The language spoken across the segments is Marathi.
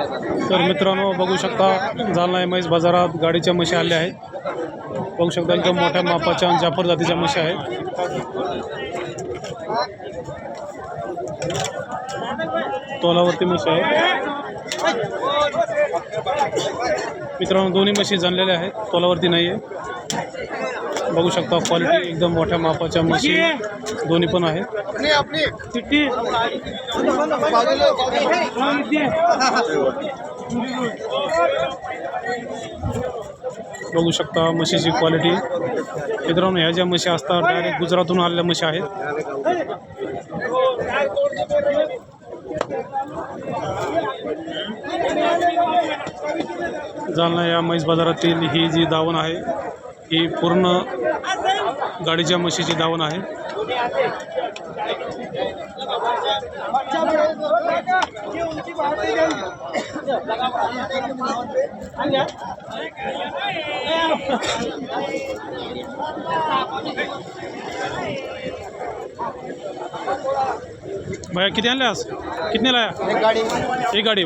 तर मित्रांनो बघू शकता जालना एम बाजारात गाडीच्या म्हशी आल्या आहेत. बघू शकता एकदम मोठ्या मापाच्या आणि जाफर जातीच्या म्हशी आहेत. तोलावरती म्हशी आहेत. मित्रांनो दोन्ही म्हशी जाणलेल्या आहेत तोलावरती नाही आहे बघू शकता क्वालिटी एकदम मोठ्या मापाच्या म्हशी दोन्ही पण आहेत. बघू शकता म्हशीची क्वालिटी मित्रांनो ह्या ज्या म्हशी असतात डायरेक्ट गुजरातहून आलेल्या म्हशी आहेत. जालना या म्हैस बाजारातील ही जी दावण आहे ही पूर्ण गाडीच्या म्हशीची दावण आहे. भैया किती आणले आज? कितने लाया गाडी. एक गाडी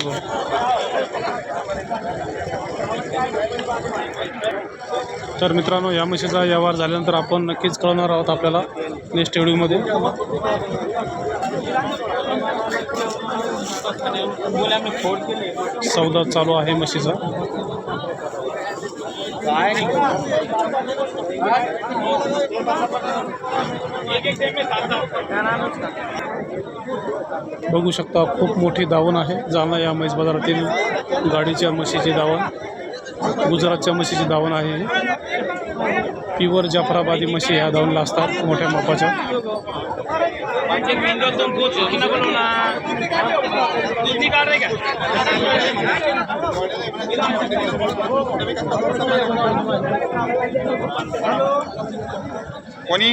तर मित्रांनो या म्हशीचा व्यवहार झाल्यानंतर आपण नक्कीच कळवणार आहोत आपल्याला नेक्स्ट व्हिडिओमध्ये सौदा चालू आहे म्हशीचा. बघू शकता खूप मोठी दावण आहे. जालना या म्हैस बाजारातील गाडीच्या म्हशीची दावण. गुजरातच्या म्हशीची धावण आहे ही. प्युअर जाफराबादी म्हशी ह्या धावणला असतात मोठ्या मापाच्या कोणी